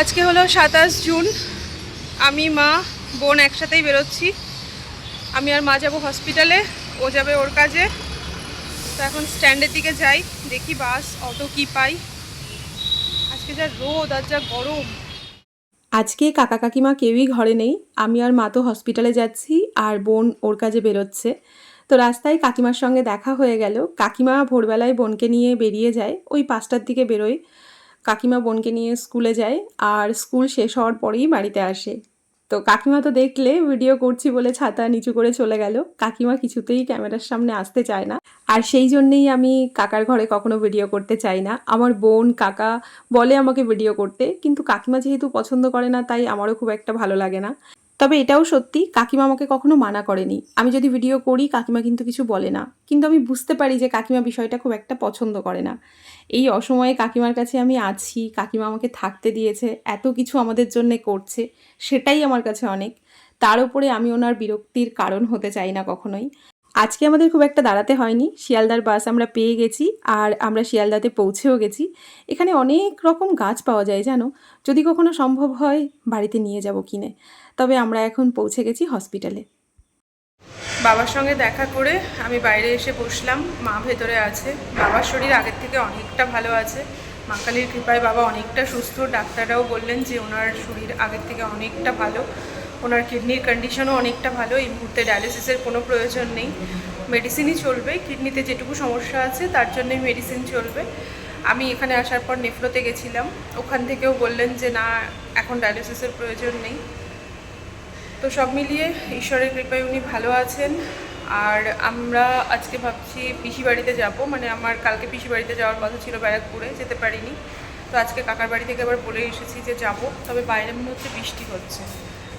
আজকে হলো সাতাশ জুন। আমি, মা, বোন একসাথেই বেরোচ্ছি। আমি আর মা যাব হসপিটালে ও যাবে ওর কাজে। তো এখন স্ট্যান্ডের দিকে যাই, দেখি বাস, অটো কি পাই। আজকে যা রোদ আর যা গরম। আজকে কাকা কাকিমা কেউই ঘরে নেই। আমি আর মা তো হসপিটালে যাচ্ছি, আর বোন ওর কাজে বেরোচ্ছে। তো রাস্তায় কাকিমার সঙ্গে দেখা হয়ে গেল। কাকিমা ভোরবেলায় বোনকে নিয়ে বেরিয়ে যায়, ওই পাঁচটার দিকে বেরোয়। কাকিমা বোনকে নিয়ে স্কুলে যায় আর স্কুল শেষ হওয়ার পরেই বাড়িতে আসে। তো কাকিমা তো দেখলে ভিডিও করছি বলে ছাতা নিচু করে চলে গেল। কাকিমা কিছুতেই ক্যামেরার সামনে আসতে চায় না। আর সেই জন্যেই আমি কাকার ঘরে কখনো ভিডিও করতে চাই না। আমার বোন, কাকা বলে আমাকে ভিডিও করতে। কিন্তু কাকিমা যেহেতু পছন্দ করে না, তাই আমারও খুব একটা ভালো লাগে না। তবে এটাও সত্যি, কাকিমা আমাকে কখনো মানা করেনি। আমি যদি ভিডিও করি, কাকিমা কিন্তু কিছু বলে না। কিন্তু আমি বুঝতে পারি যে কাকিমা বিষয়টা খুব একটা পছন্দ করে না। এই অসময়ে কাকিমার কাছে আমি আছি, কাকিমা আমাকে থাকতে দিয়েছে, এত কিছু আমাদের জন্যে করছে, সেটাই আমার কাছে অনেক। তার উপরে আমি ওনার বিরক্তির কারণ হতে চাই না কখনোই। আজকে আমাদের খুব একটা দাঁড়াতে হয়নি। শিয়ালদার বাস আমরা পেয়ে গেছি আর আমরা শিয়ালদাতে পৌঁছেও গেছি। এখানে অনেক রকম গাছ পাওয়া যায়, জানো? যদি কখনো সম্ভব হয়, বাড়িতে নিয়ে যাব কিনে। তবে আমরা এখন পৌঁছে গেছি হসপিটালে। বাবার সঙ্গে দেখা করে আমি বাইরে এসে বসলাম। মা ভেতরে আছে। বাবার শরীর আগের থেকে অনেকটা ভালো আছে। মা কালীর কৃপায় বাবা অনেকটা সুস্থ। ডাক্তাররাও বললেন যে ওনার শরীর আগের থেকে অনেকটা ভালো। ওনার কিডনির কন্ডিশনও অনেকটা ভালো, এই মুহূর্তে ডায়ালিসিসের কোনো প্রয়োজন নেই। মেডিসিনই চলবে কিডনিতে যেটুকু সমস্যা আছে তার জন্যই মেডিসিন চলবে। আমি এখানে আসার পর নেফ্রোতে গেছিলাম, ওখান থেকেও বললেন যে, না, এখন ডায়ালিসিসের প্রয়োজন নেই। তো সব মিলিয়ে ঈশ্বরের কৃপায় উনি ভালো আছেন। আর আমরা আজকে ভাবছি পিসি বাড়িতে যাব মানে আমার কালকে পিসি বাড়িতে যাওয়ার কথা ছিল ব্যারাকপুরে, যেতে পারিনি। তো আজকে কাকার বাড়ি থেকে আবার বলে এসেছি যে, যাব। তবে বাইরে মনে হচ্ছে বৃষ্টি হচ্ছে।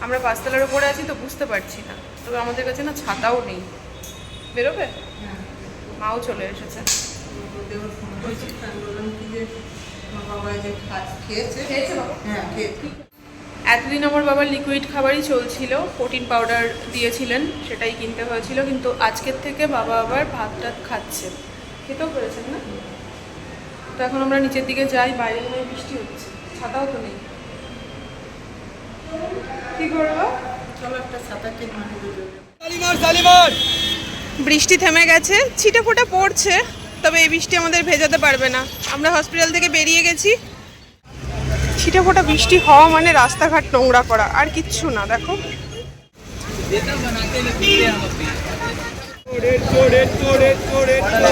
আমরা পাঁচতলার উপরে আছি তো বুঝতে পারছি না। তবে আমাদের কাছে না ছাতাও নেই। বেরোবে? মাও চলে এসেছে? হ্যাঁ এতদিন আমার বাবার লিকুইড খাবারই চলছিল। প্রোটিন পাউডার দিয়েছিলেন সেটাই কিনতে হয়েছিল। কিন্তু আজকের থেকে বাবা আবার ভাত টাত খাচ্ছে। খেতেও পেরেছেন না? তো এখন আমরা নিচের দিকে যাই বাইরে বৃষ্টি হচ্ছে। ছাতাও তো নেই। কি করব? চলো একটা কিনে বৃষ্টি থেমে গেছে ছিটে ফোটা পড়ছে তবে এই বৃষ্টি আমাদের ভেজাতে পারবে না। আমরা হসপিটাল থেকে বেরিয়ে গেছি। ছিটে ফোটা বৃষ্টি হওয়া মানে রাস্তাঘাট নোংরা করা আর কিচ্ছু না দেখো।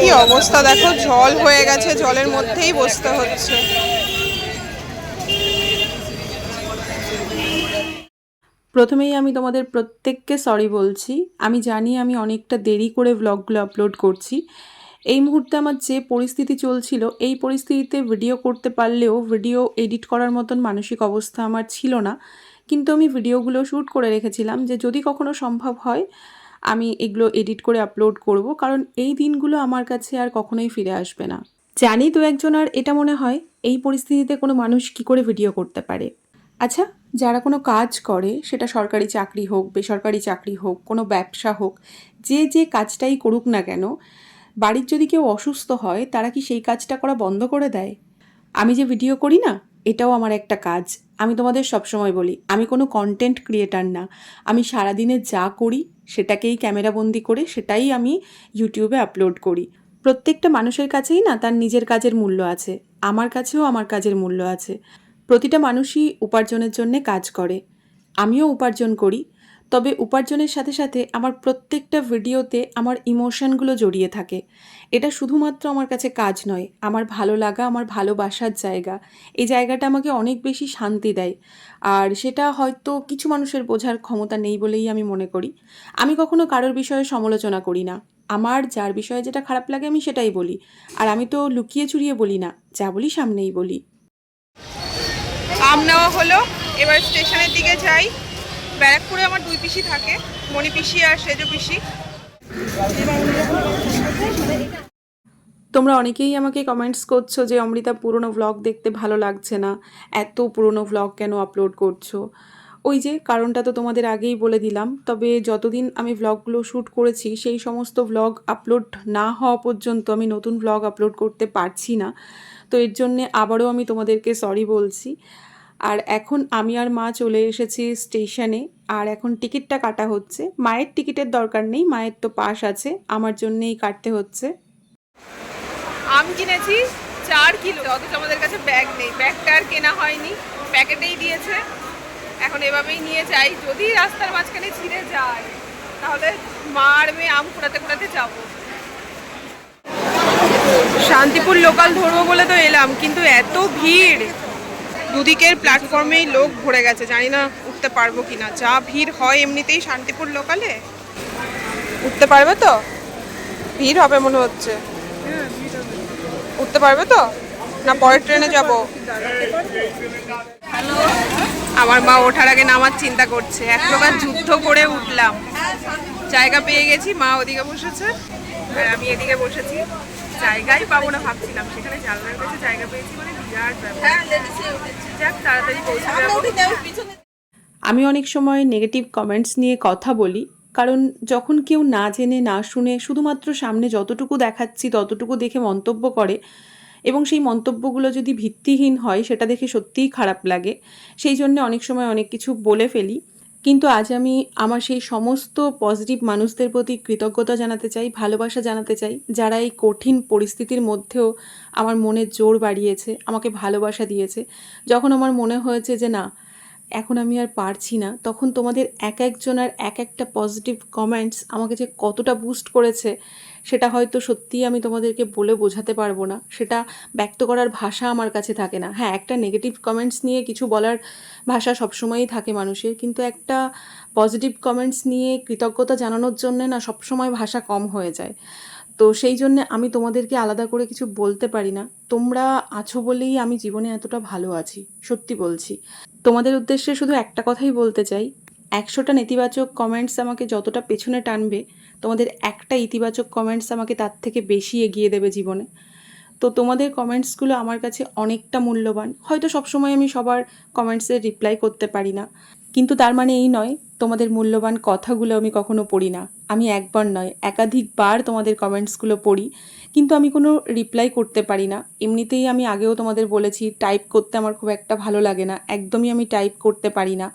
কি অবস্থা দেখো? জল হয়ে গেছে জলের মধ্যেই বসতে হচ্ছে। প্রথমেই আমি তোমাদের প্রত্যেককে সরি বলছি। আমি জানি আমি অনেকটা দেরি করে ব্লগগুলো আপলোড করছি। এই মুহূর্তে আমার যে পরিস্থিতি চলছিল, এই পরিস্থিতিতে ভিডিও করতে পারলেও ভিডিও এডিট করার মতন মানসিক অবস্থা আমার ছিল না। কিন্তু আমি ভিডিওগুলো শ্যুট করে রেখেছিলাম যে যদি কখনো সম্ভব হয়, আমি এগুলো এডিট করে আপলোড করব। কারণ এই দিনগুলো আমার কাছে আর কখনোই ফিরে আসবে না। জানি তো একজন আর এটা মনে হয়, এই পরিস্থিতিতে কোনো মানুষ কি করে ভিডিও করতে পারে? আচ্ছা যারা কোনো কাজ করে, সেটা সরকারি চাকরি হোক, বেসরকারি চাকরি হোক, কোনো ব্যবসা হোক, যে যে কাজটাই করুক না কেন, বাড়ির যদি কেউ অসুস্থ হয়, তারা কি সেই কাজটা করা বন্ধ করে দেয়? আমি যে ভিডিও করি না, এটাও আমার একটা কাজ। আমি তোমাদের সবসময় বলি, আমি কোনো কন্টেন্ট ক্রিয়েটার না। আমি সারাদিনে যা করি, সেটাকেই ক্যামেরাবন্দি করে, সেটাই আমি ইউটিউবে আপলোড করি। প্রত্যেকটা মানুষের কাছেই না, তার নিজের কাজের মূল্য আছে। আমার কাছেও আমার কাজের মূল্য আছে। প্রতিটা মানুষই উপার্জনের জন্য কাজ করে। আমিও উপার্জন করি, তবে উপার্জনের সাথে সাথে আমার প্রত্যেকটা ভিডিওতে আমার ইমোশনগুলো জড়িয়ে থাকে। এটা শুধুমাত্র আমার কাছে কাজ নয়, আমার ভালো লাগা, আমার ভালোবাসার জায়গা। এই জায়গাটা আমাকে অনেক বেশি শান্তি দেয়। আর সেটা হয়তো কিছু মানুষের বোঝার ক্ষমতা নেই বলেই আমি মনে করি। আমি কখনো কারোর বিষয়ে সমালোচনা করি না। আমার যার বিষয়ে যেটা খারাপ লাগে আমি সেটাই বলি। আর আমি তো লুকিয়ে চুরিয়ে বলি না, যা বলি সামনেই বলি। আম নেওয়া হলো। এবার স্টেশনের দিকে যাই। ব্যারাকপুরে আমার দুই পিসি থাকে। মণি পিসি আর সেজো পিসি। তোমরা অনেকেই আমাকে কমেন্টস করছ যে, অমৃতা, পুরনো ভ্লগ দেখতে ভালো লাগছে না। এত পুরনো ভ্লগ কেন আপলোড করছ? ওই যে, কারণটা তো তোমাদের আগেই বলে দিলাম। তবে যতদিন আমি ভ্লগগুলো শ্যুট করেছি, সেই সমস্ত ভ্লগ আপলোড না হওয়া পর্যন্ত আমি নতুন ভ্লগ আপলোড করতে পারছি না। তো এর জন্যে আবারও আমি তোমাদেরকে সরি বলছি। আর এখন আমি আর মা চলে এসেছি স্টেশনে, আর এখন টিকিটটা কাটা হচ্ছে। মায়ের টিকিটের দরকার নেই, মায়ের তো পাস আছে, আমার জন্যেই কাটতে হচ্ছে। আম কিনেছি, চার কিলো। অথচ আমাদের কাছে ব্যাগ নেই, ব্যাগটা আর কেনা হয়নি, প্যাকেটেই দিয়েছে। এখন এভাবেই নিয়ে যাই, যদি রাস্তার মাঝখানে ছিঁড়ে যায়, তাহলে মা আর মেয়ে আম কুড়াতে কুড়াতে যাব। শান্তিপুর লোকাল ধরবো বলে তো এলাম, কিন্তু এত ভিড়। দুদিকের প্ল্যাটফর্মেই লোক ভরে গেছে। জানি না উঠতে পারব কিনা। যা ভিড় হয় এমনিতেই শান্তিপুর লোকালে উঠতে পারবে তো? ভিড় হবে মনে হচ্ছে। উঠতে পারবে তো? না পরের ট্রেনে যাব? আমার মা ওঠার আগে নামার চিন্তা করছে। এক প্রকার যুদ্ধ করে উঠলাম। জায়গা পেয়ে গেছি মা ওদিকে বসেছে আর আমি এদিকে বসেছি। জায়গাই পাবো না ভাবছিলাম। সেখানে জানলার কাছে জায়গা পেয়েছি মানে বিরাট ব্যাপার। যাক তাড়াতাড়ি পৌঁছে যাব। আমি অনেক সময় নেগেটিভ কমেন্টস নিয়ে কথা বলি কারণ যখন কেউ না জেনে না শুনে শুধুমাত্র সামনে যতটুকু দেখাচ্ছি ততটুকু দেখে মন্তব্য করে এবং সেই মন্তব্যগুলো যদি ভিত্তিহীন হয় সেটা দেখে সত্যিই খারাপ লাগে। সেই জন্য অনেক সময় অনেক কিছু বলে ফেলি। কিন্তু আজ আমি আমার সেই সমস্ত পজিটিভ মানুষদের প্রতি কৃতজ্ঞতা জানাতে চাই, ভালোবাসা জানাতে চাই, যারা এই কঠিন পরিস্থিতির মধ্যেও আমার মনে জোর বাড়িয়েছে, আমাকে ভালোবাসা দিয়েছে। যখন আমার মনে হয়েছে যে না এখন আমি আর পারছি না, তখন তোমাদের এক একজনের এক একটা পজিটিভ কমেন্টস আমাকে যে কতটা বুস্ট করেছে, সেটা হয়তো সত্যিই আমি তোমাদেরকে বলে বোঝাতে পারব না। সেটা ব্যক্ত করার ভাষা আমার কাছে থাকে না। হ্যাঁ একটা নেগেটিভ কমেন্টস নিয়ে কিছু বলার ভাষা সবসময়ই থাকে মানুষের, কিন্তু একটা পজিটিভ কমেন্টস নিয়ে কৃতজ্ঞতা জানানোর জন্য না সবসময় ভাষা কম হয়ে যায়। তো সেই জন্য আমি তোমাদেরকে আলাদা করে কিছু বলতে পারি না। তোমরা আছো বলেই আমি জীবনে এতটা ভালো আছি, সত্যি বলছি। তোমাদের উদ্দেশ্যে শুধু একটা কথাই বলতে চাই। একশোটা নেতিবাচক কমেন্টস আমাকে যতটা পেছনে টানবে, তোমাদের একটা ইতিবাচক কমেন্টস আমাকে তার থেকে বেশি এগিয়ে দেবে জীবনে। তো তোমাদের কমেন্টসগুলো আমার কাছে অনেকটা মূল্যবান। হয়তো সবসময় আমি সবার কমেন্টসের রিপ্লাই করতে পারি না। কিন্তু তার মানে এই নয়, তোমাদের মূল্যবান কথাগুলো আমি কখনো পড়ি না। আমি একবার নয়, একাধিকবার তোমাদের কমেন্টসগুলো পড়ি, কিন্তু আমি কোনো রিপ্লাই করতে পারি না। এমনিতেই আমি আগেও তোমাদের বলেছি, টাইপ করতে আমার খুব একটা ভালো লাগে না, একদমই আমি টাইপ করতে পারি না।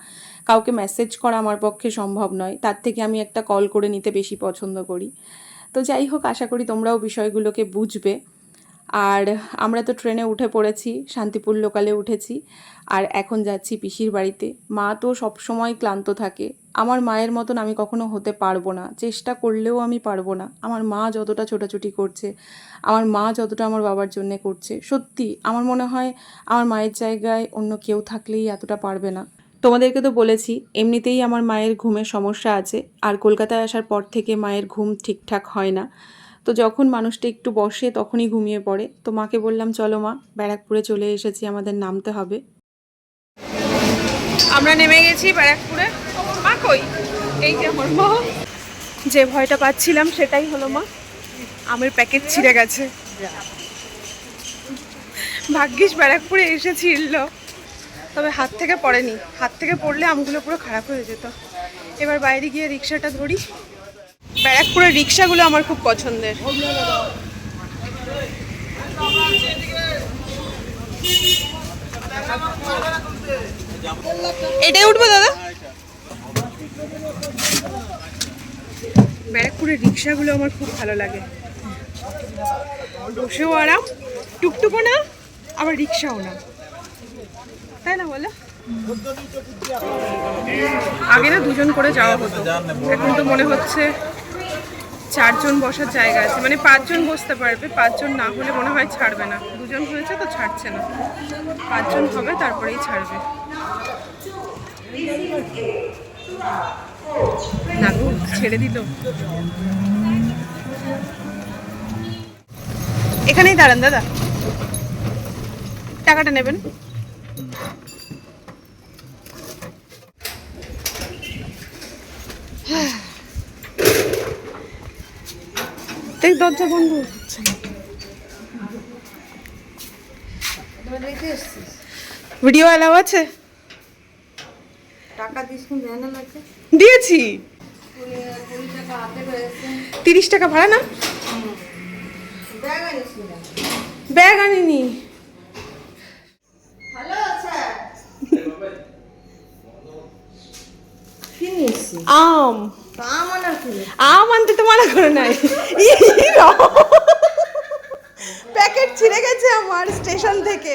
কাউকে মেসেজ করা আমার পক্ষে সম্ভব নয়, তার থেকে আমি একটা কল করে নিতে বেশি পছন্দ করি। তো যাই হোক, আশা করি তোমরাও বিষয়গুলোকে বুঝবে। আর আমরা তো ট্রেনে উঠে পড়েছি, শান্তিপুর লোকালে উঠেছি। আর এখন যাচ্ছি পিসির বাড়িতে। মা তো সব সময় ক্লান্ত থাকে। আমার মায়ের মতন আমি কখনো হতে পারব না। চেষ্টা করলেও আমি পারব না। আমার মা যতটা ছোটাছুটি করছে, আমার মা যতটা আমার বাবার জন্যে করছে, সত্যি আমার মনে হয় আমার মায়ের জায়গায় অন্য কেউ থাকলেই এতটা পারবে না। তোমাদেরকে তো বলেছি, এমনিতেই আমার মায়ের ঘুমের সমস্যা আছে। আর কলকাতায় আসার পর থেকে মায়ের ঘুম ঠিকঠাক হয় না। তো যখন মানুষটা একটু বসে তখনই ঘুমিয়ে পড়ে। তো মাকে বললাম, চলো মা, ব্যারাকপুরে চলে এসেছি, আমাদের নামতে হবে। আমরা নেমে গেছি ব্যারাকপুরে। মা কই? এই যে আমার মা। যে ভয়টা পাচ্ছিলাম সেটাই হলো মা। আমের প্যাকেট ছিঁড়ে গেছে। ভাগ্যিস ব্যারাকপুরে এসে ছিঁড়লো। তবে হাত থেকে পড়েনি। হাত থেকে পড়লে আমগুলো পুরো খারাপ হয়ে যেত। এবার বাইরে গিয়ে রিক্সাটা ধরি। ব্যারাকপুরের রিক্সাগুলো আমার খুব পছন্দের। এটাই উঠবো, দাদা? ব্যারাকপুরের রিক্সাগুলো আমার খুব ভালো লাগে। বসেও আরাম, টুকটুকও না, আবার রিক্সাও না। তাই না বলো? আগে না দুজন করে যাওয়া হতো। এখন তো মনে হচ্ছে চারজন বসার জায়গা আছে। মানে পাঁচজন বসতে পারবে, পাঁচজন না হলে মনে হয় ছাড়বে না। দুজন হয়েছে তো ছাড়ছে না। পাঁচজন হবে, তারপরেই ছাড়বে। না গো, ছেড়ে দিল। এখানেই দাঁড়ান দাদা। টাকাটা নেবেন। দরজা বন্ধ হচ্ছে। ভিডিও অ্যালাউ আছে? টাকা দিয়েছি। তিরিশ টাকা ভাড়া না? ব্যাগ আনিনি। আম। আম আনতে তো মানা করে নাই। প্যাকেট ছিঁড়ে গেছে আমার স্টেশন থেকে।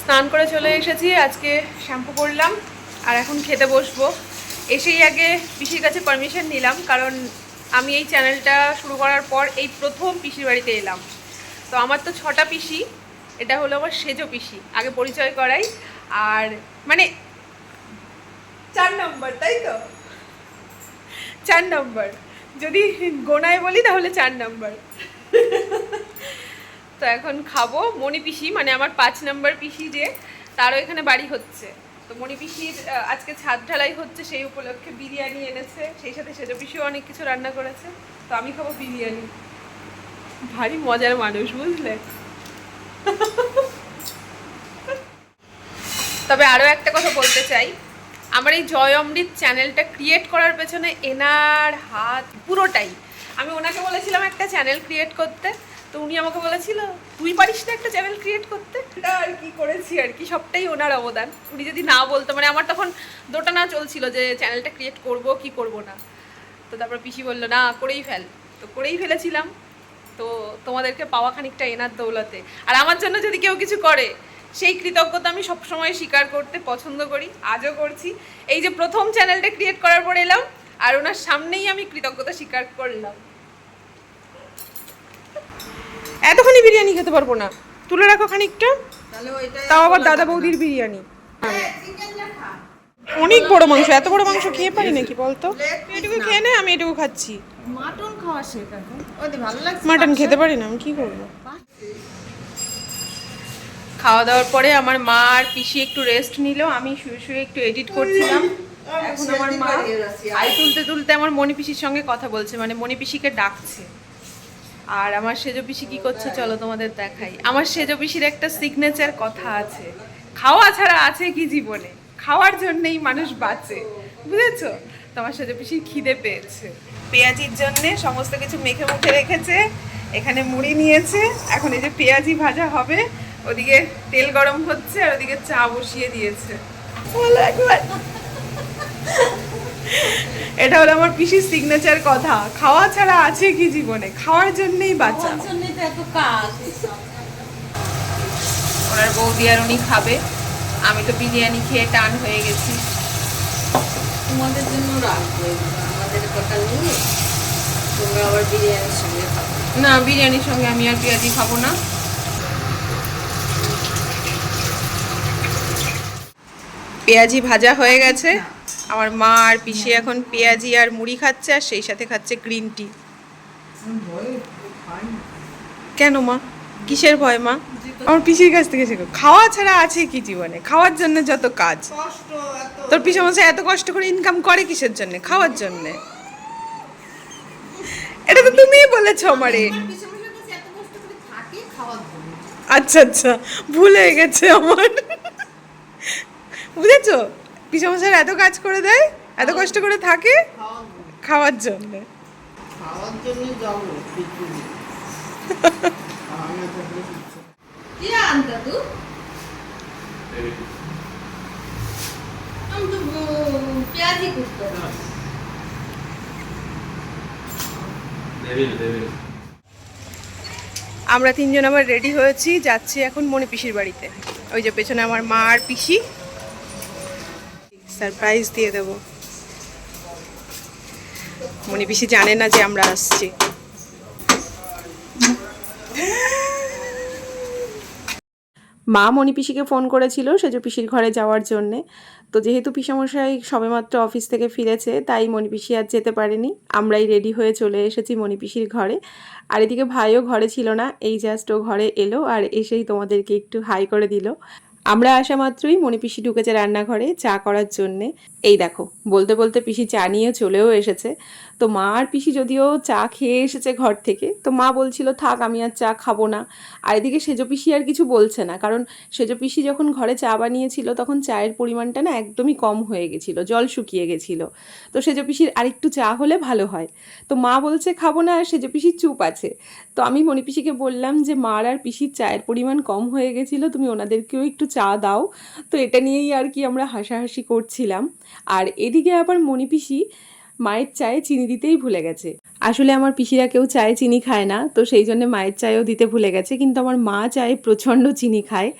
স্নান করে চলে এসেছি আজকে শ্যাম্পু করলাম। আর এখন খেতে বসবো। এসেই আগে পিসির কাছে পারমিশন নিলাম কারণ আমি এই চ্যানেলটা শুরু করার পর এই প্রথম পিসির বাড়িতে এলাম। তো আমার তো ছটা পিসি এটা হলো আমার সেজো পিসি আগে পরিচয় করাই। আর মানে চার নম্বর তাই তো? চার নম্বর যদি গোনায় বলি তাহলে চার নম্বর তো এখন খাব মণি পিসি মানে আমার পাঁচ নম্বর পিসি যে তারও এখানে বাড়ি হচ্ছে। তো মণি পিসির আহ, আজকে ছাদ ঢালাই হচ্ছে সেই উপলক্ষে বিরিয়ানি এনেছে। সেই সাথে সেজো পিসিও অনেক কিছু রান্না করেছে। তো আমি খাব বিরিয়ানি। ভারী মজার মানুষ বুঝলে? তবে আরও একটা কথা বলতে চাই। আমার এই জয় অমৃত চ্যানেলটা ক্রিয়েট করার পেছনে এনার হাত পুরোটাই। আমি ওনাকে বলেছিলাম একটা চ্যানেল ক্রিয়েট করতে। তো উনি আমাকে বলেছিল, তুই পারিস না একটা চ্যানেল ক্রিয়েট করতে? আর কি করেছি, আর কি, সবটাই ওনার অবদান। উনি যদি না বলতো মানে আমার তখন দোটানা চলছিল যে চ্যানেলটা ক্রিয়েট করব কি করব না। তো তারপর পিসি বলল, না, করেই ফেল। তো করেই ফেলেছিলাম। তো তোমাদেরকে পাওয়া খানিকটা এনার দৌলতে। আর আমার জন্য যদি কেউ কিছু করে, সেই কৃতজ্ঞতা আমি সবসময় স্বীকার করতে পছন্দ করি, আজও করছি। এই যে প্রথম চ্যানেলটা ক্রিয়েট করার পর এলাম, আর ওনার সামনেই আমি কৃতজ্ঞতা স্বীকার করলাম। এতখানি বিরিয়ানি খেতে পারব না। তুলে রাখো খানিকটা। তাও আবার দাদা বৌদির বিরিয়ানি। অনেক বড় মাংস এত বড় মাংস খেয়ে পারি নাকি বলতো? এটুকু খেয়ে নে আমি এটুকু খাচ্ছি। মাটন খাওয়া শেখ ভালো লাগছে মাটন খেতে পারি না আমি কি করব? খাওয়া দাওয়ার পরে আমার মা আর পিসি একটু রেস্ট নিল আমি শুয়ে শুয়ে একটু এডিট করছিলাম। এখন আমার মা আই তুলতে তুলতে আমার মণি পিসির সঙ্গে কথা বলছে মানে মণি পিসিকে ডাকছে। আর আমার সেজো পিসি কি করছে চলো তোমাদের দেখাই। আমার সেজো পিসির একটা সিগনেচার কথা আছে। খাওয়া ছাড়া আছে কি জীবনে? খাওয়ার জন্যই মানুষ বাঁচে, বুঝেছ? তোমার সেজো পিসির খিদে পেয়েছে। পেঁয়াজির জন্যে সমস্ত কিছু মেখে মুখে রেখেছে, এখানে মুড়ি নিয়েছে, এখন এই যে পেঁয়াজি ভাজা হবে, ওদিকে তেল গরম হচ্ছে আর ওদিকে চা বসিয়ে দিয়েছে। বলো একবার এটা হলো আমার পিসির সিগনেচার কথা। খাওয়া ছাড়া আছে কি জীবনে? খাওয়ার জন্যই বাঁচা জন্যই তো এত কাজ। ওনার বৌদি আর উনি খাবে। আমি তো বিরিয়ানি খেয়ে টান হয়ে গেছি। তোমাদের জন্য রাখব আমাদের কটা নিয়ে তোমরা আবার বিরিয়ানির সঙ্গে খাব। না বিরিয়ানির সঙ্গে আমি আর পেঁয়াজি খাব না। পেঁয়াজি ভাজা হয়ে গেছে। আমার মা আর পিসি এখন পেঁয়াজি আর মুড়ি খাচ্ছে আর সেই সাথে খাচ্ছে গ্রিন টি কেন মা? কিসের ভয় মা? আমার পিসির কাছ থেকে শেখো। খাওয়া ছাড়া আছে কি জীবনে? খাওয়ার জন্য যত কাজ। তোর পিসমশাই এত কষ্ট করে ইনকাম করে কিসের জন্য? খাওয়ার জন্য। এটা তো তুমিই বলেছ আমারে। আচ্ছা আচ্ছা। ভুল হয়ে গেছে আমার। বুঝেছ? পিসমশাই এত কাজ করে দেয়? এত কষ্ট করে থাকে? খাওয়ার জন্য। খাওয়ার জন্য। যাব কি আনতা তু আমি তো উম, পেঁয়াজি করতে। আমরা তিনজন আবার রেডি হয়েছি যাচ্ছি এখন মনে পিসির বাড়িতে। ওই যে পেছনে আমার মা আর পিসি। সারপ্রাইজ দিয়ে দেব। মনি পিসি জানে না যে আমরা আসছি। মা মণি পিসিকে ফোন করেছিল সেজো পিসির ঘরে যাওয়ার জন্যে। তো যেহেতু পিসামশাই সবেমাত্র অফিস থেকে ফিরেছে, তাই মণি পিসি আর যেতে পারেনি। আমরাই রেডি হয়ে চলে এসেছি মণি পিসির ঘরে। আর এদিকে ভাইও ঘরে ছিল না, এই জাস্ট ও ঘরে এলো আর এসেই তোমাদেরকে একটু হাই করে দিল। আমরা আসা মাত্রই মনে পিসি ঢুকেছে রান্নাঘরে চা করার জন্যে। এই দেখো, বলতে বলতে পিসি চা নিয়ে চলেও এসেছে। তো মা আর পিসি যদিও চা খেয়ে এসেছে ঘর থেকে, তো মা বলছিল, থাক, আমি আর চা খাব না। আর এদিকে সেজো পিসি আর কিছু বলছে না, কারণ সেজো পিসি যখন ঘরে চা বানিয়েছিল, তখন চায়ের পরিমাণটা না একদমই কম হয়ে গেছিল, জল শুকিয়ে গেছিল। তো সেজো পিসির আরেকটু চা হলে ভালো হয়। তো মা বলছে, খাব না, আর সেজো পিসি চুপ আছে। তো আমি মণি পিসিকে বললাম যে, মার আর পিসির চায়ের পরিমাণ কম হয়ে গেছিল, তুমি ওনাদেরকেও একটু চা দাও। তো এটা নিয়েই আর কি আমরা হাসাহাসি করছিলাম। আর এদিকে আবার মণি পিসি মায়ের চায়ে চিনি দিতেই ভুলে গেছে। আসলে আমার পিসিরা কেউ চায়ে চিনি খায় না, তো সেই জন্য মায়ের চায়েও দিতে ভুলে গেছে, কিন্তু আমার মা চায়ে প্রচণ্ড চিনি খায়।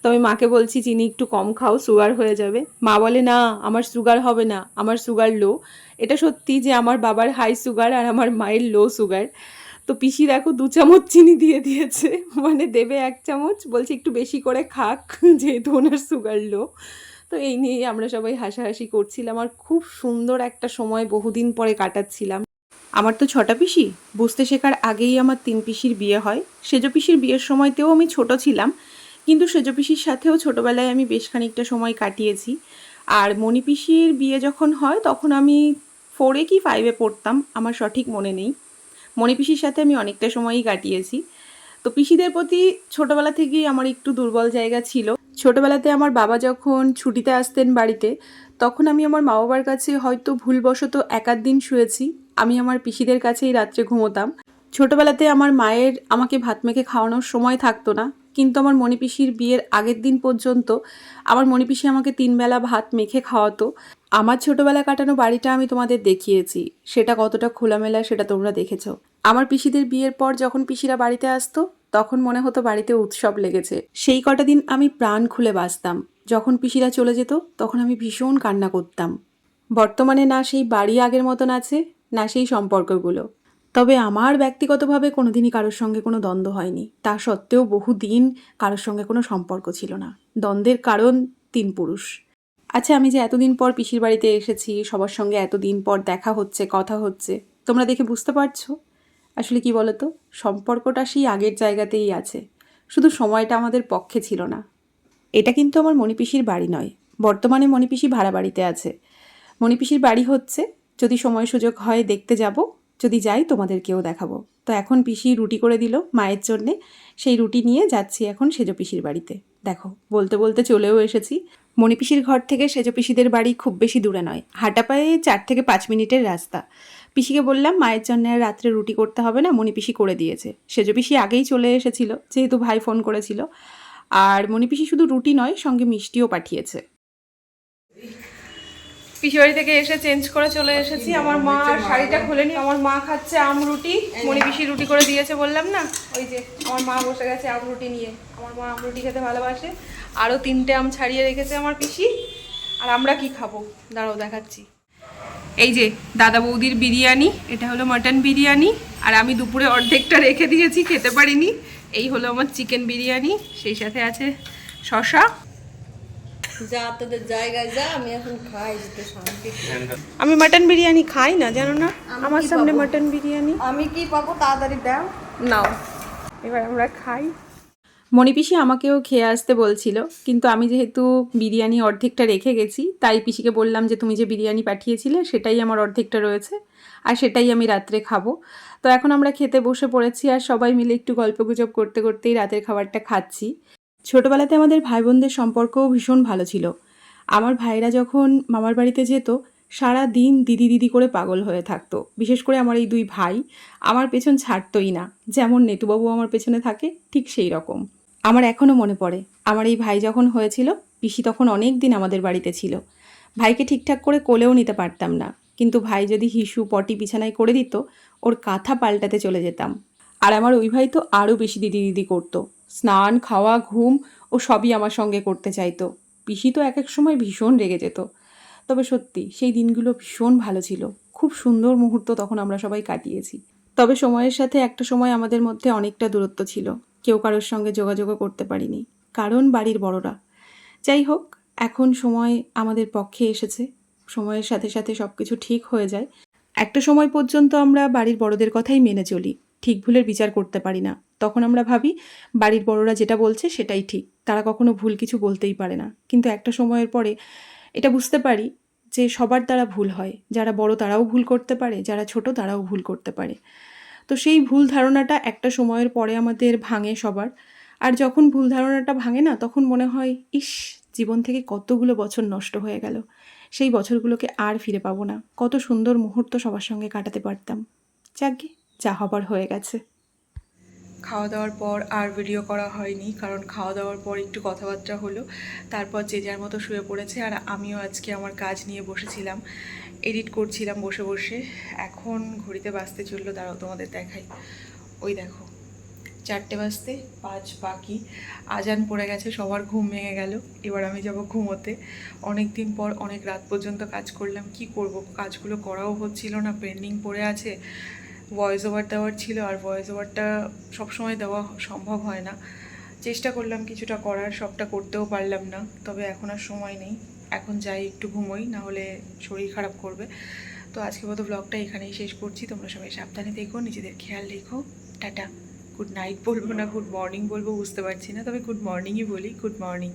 তো আমি মাকে বলছি, চিনি একটু কম খাও সুগার হয়ে যাবে। মা বলে, না, আমার সুগার হবে না, আমার সুগার লো এটা সত্যি যে আমার বাবার হাই সুগার আর আমার মায়ের লো সুগার তো পিসি দেখো দু চামচ চিনি দিয়ে দিয়েছে মানে দেবে এক চামচ, বলছে একটু বেশি করে খাক, যেহেতু ওনার সুগার লো তো এই নিয়েই আমরা সবাই হাসাহাসি করছিলাম আর খুব সুন্দর একটা সময় বহুদিন পরে কাটাচ্ছিলাম। আমার তো ছটা পিসি। বুঝতে শেখার আগেই আমার তিন পিসির বিয়ে হয়। সেজ পিসির বিয়ের সময়তেও আমি ছোট ছিলাম, কিন্তু সেজ পিসির সাথেও ছোটোবেলায় আমি বেশ খানিকটা সময় কাটিয়েছি। আর মণি পিসির বিয়ে যখন হয়, তখন আমি ফোরে কি ফাইভে পড়তাম, আমার সঠিক মনে নেই। মণি পিসির সাথে আমি অনেকটা সময়ই কাটিয়েছি। তো পিসিদের প্রতি ছোটবেলা থেকেই আমার একটু দুর্বল জায়গা ছিল। ছোটবেলাতে আমার বাবা যখন ছুটিতে আসতেন বাড়িতে, তখন আমি আমার মা বাবার কাছে হয়তো ভুলবশত এক আধ দিন শুয়েছি। আমি আমার পিসিদের কাছেই রাত্রে ঘুমোতাম। ছোটবেলাতে আমার মায়ের আমাকে ভাত মেখে খাওয়ানোর সময় থাকতো না। কিন্তু আমার মণিপিসির বিয়ের আগের দিন পর্যন্ত আমার মণিপিসি আমাকে তিনবেলা ভাত মেখে খাওয়াতো। আমার ছোটবেলা কাটানো বাড়িটা আমি তোমাদের দেখিয়েছি। সেটা কতটা খোলামেলা সেটা তোমরা দেখেছ। আমার পিসিদের বিয়ের পর যখন পিসিরা বাড়িতে আসতো, তখন মনে হতো বাড়িতে উৎসব লেগেছে। সেই কটা দিন আমি প্রাণ খুলে বাঁচতাম। যখন পিসিরা চলে যেত, তখন আমি ভীষণ কান্না করতাম। বর্তমানে না সেই বাড়ি আগের মতন আছে, না সেই সম্পর্কগুলো। তবে আমার ব্যক্তিগতভাবে কোনোদিনই কারোর সঙ্গে কোনো দ্বন্দ্ব হয়নি। তা সত্ত্বেও বহুদিন কারোর সঙ্গে কোনো সম্পর্ক ছিল না। দ্বন্দ্বের কারণ তিন পুরুষ। আচ্ছা আমি যে এতদিন পর পিসির বাড়িতে এসেছি, সবার সঙ্গে এতদিন পর দেখা হচ্ছে, কথা হচ্ছে, তোমরা দেখে বুঝতে পারছ? আসলে কি বলতো, সম্পর্কটা সেই আগের জায়গাতেই আছে। শুধু সময়টা আমাদের পক্ষে ছিল না। এটা কিন্তু আমার মণিপিসির বাড়ি নয়। বর্তমানে মণিপিসি ভাড়া বাড়িতে আছে। মণিপিসির বাড়ি হচ্ছে, যদি সময় সুযোগ হয় দেখতে যাব। যদি যাই তোমাদেরকেও দেখাবো। তো এখন পিসি রুটি করে দিল মায়ের জন্যে। সেই রুটি নিয়ে যাচ্ছি এখন সেজ পিসির বাড়িতে। দেখো, বলতে বলতে চলেও এসেছি। মণিপিসির ঘর থেকে সেজ পিসিদের বাড়ি খুব বেশি দূরে নয়। হাঁটা পায়ে চার থেকে পাঁচ মিনিটের রাস্তা। পিসিকে বললাম, মায়ের জন্য রাত্রে রুটি করতে হবে না মণিপিসি করে দিয়েছে। সেজ পিসি আগেই চলে এসেছিল, যেহেতু ভাই ফোন করেছিল। আর মণিপিসি শুধু রুটি নয়, সঙ্গে মিষ্টিও পাঠিয়েছে। পিসি বাড়ি থেকে এসে চেঞ্জ করে চলে এসেছি। আমার মা শাড়িটা খুলেনি। আমার মা খাচ্ছে আম রুটি। মণি পিসি রুটি করে দিয়েছে বললাম না? ওই যে আমার মা বসে গেছে আম রুটি নিয়ে। আমার মা আম রুটি খেতে ভালোবাসে। আরও তিনটে আম ছাড়িয়ে রেখেছে আমার পিসি। আর আমরা কি খাব? দাঁড়াও দেখাচ্ছি। এই যে দাদা বৌদির বিরিয়ানি। এটা হলো মাটন বিরিয়ানি। আর আমি দুপুরে অর্ধেকটা রেখে দিয়েছি খেতে পারিনি। এই হলো আমার চিকেন বিরিয়ানি। সেই সাথে আছে শশা যা তোদের জায়গায় যা আমি এখন খাই যেতে শান্তি আমি মাটন বিরিয়ানি খাই না জানো না? আমার সামনে? মাটন বিরিয়ানি। আমি কি পাবো? তাড়াতাড়ি দাও। নাও। এবার আমরা খাই। মণিপিসি আমাকেও খেয়ে আসতে বলছিল কিন্তু আমি যেহেতু বিরিয়ানি অর্ধেকটা রেখে গেছি তাই পিসিকে বললাম যে তুমি যে বিরিয়ানি পাঠিয়েছিলে সেটাই আমার অর্ধেকটা রয়েছে আর সেটাই আমি রাত্রে খাব। তো এখন আমরা খেতে বসে পড়েছি আর সবাই মিলে একটু গল্পগুজব করতে করতেই রাতের খাবারটা খাচ্ছি। ছোটোবেলাতে আমাদের ভাই বোনদের সম্পর্কও ভীষণ ভালো ছিল। আমার ভাইরা যখন মামার বাড়িতে যেত, সারা দিন দিদি দিদি করে পাগল হয়ে থাকতো। বিশেষ করে আমার এই দুই ভাই, আমার পেছন ছাড়তোই না। যেমন নেতুবাবু আমার পেছনে থাকে, ঠিক সেই রকম। আমার এখনও মনে পড়ে, আমার এই ভাই যখন হয়েছিল, পিসি তখন অনেক দিন আমাদের বাড়িতে ছিল। ভাইকে ঠিকঠাক করে কোলেও নিতে পারতাম না, কিন্তু ভাই যদি হিসু পটি বিছানায় করে দিত, ওর কাঁথা পাল্টাতে চলে যেতাম। আর আমার ওই ভাই তো আরও বেশি দিদি দিদি করতো। স্নান, খাওয়া, ঘুম ও সবই আমার সঙ্গে করতে চাইতো। পিসি তো এক এক সময় ভীষণ রেগে যেত। তবে সত্যি, সেই দিনগুলো ভীষণ ভালো ছিল। খুব সুন্দর মুহূর্ত তখন আমরা সবাই কাটিয়েছি। তবে সময়ের সাথে একটা সময় আমাদের মধ্যে অনেকটা দূরত্ব ছিল। কেউ কারোর সঙ্গে যোগাযোগও করতে পারিনি। কারণ বাড়ির বড়রা। যাই হোক, এখন সময় আমাদের পক্ষে এসেছে। সময়ের সাথে সাথে সব কিছু ঠিক হয়ে যায়। একটা সময় পর্যন্ত আমরা বাড়ির বড়দের কথাই মেনে চলি। ঠিক ভুলের বিচার করতে পারি না। তখন আমরা ভাবি, বাড়ির বড়রা যেটা বলছে সেটাই ঠিক। তারা কখনো ভুল কিছু বলতেই পারে না। কিন্তু একটা সময়ের পরে এটা বুঝতে পারি যে সবার দ্বারা ভুল হয়। যারা বড় তারাও ভুল করতে পারে, যারা ছোট তারাও ভুল করতে পারে। তো সেই ভুল ধারণাটা একটা সময়ের পরে আমাদের ভাঙে সবার। আর যখন ভুল ধারণাটা ভাঙে না, তখন মনে হয়, ইস, জীবন থেকে কতগুলো বছর নষ্ট হয়ে গেল। সেই বছরগুলোকে আর ফিরে পাবো না। কত সুন্দর মুহূর্ত সবার সঙ্গে কাটাতে পারতাম। যাকে যা হবার হয়ে গেছে। খাওয়া দাওয়ার পর আর ভিডিও করা হয়নি, কারণ খাওয়া দাওয়ার পর একটু কথাবার্তা হলো। তারপর যে যার মতো শুয়ে পড়েছে আর আমিও আজকে আমার কাজ নিয়ে বসেছিলাম। এডিট করছিলাম বসে বসে। এখন ঘড়িতে বাঁচতে চলল, দাঁড়াও তোমাদের দেখাই। ওই দেখো, চারটে বাজতে পাঁচ বাকি। আজান পড়ে গেছে, সবার ঘুম ভেঙে গেল। এবার আমি যাব ঘুমোতে। অনেক দিন পর, অনেক রাত পর্যন্ত কাজ করলাম। কি করব? কাজগুলো করাও হচ্ছিল না পেন্ডিং পড়ে আছে। ভয়েস ওভার দেওয়ার ছিল আর ভয়েস ওভারটা সবসময় দেওয়া সম্ভব হয় না। চেষ্টা করলাম কিছুটা করার, সবটা করতেও পারলাম না, তবে এখন আর সময় নেই। এখন যাই একটু ঘুমোই না হলে শরীর খারাপ করবে। তো আজকে মতো ব্লগটা এখানেই শেষ করছি। তোমরা সবাই সাবধানে দেখো, নিজেদের খেয়াল রেখো। টাটা। গুড নাইট বলব না গুড মর্নিং বলব, বুঝতে পারছি না, তবে গুড মর্নিংই বলি গুড মর্নিং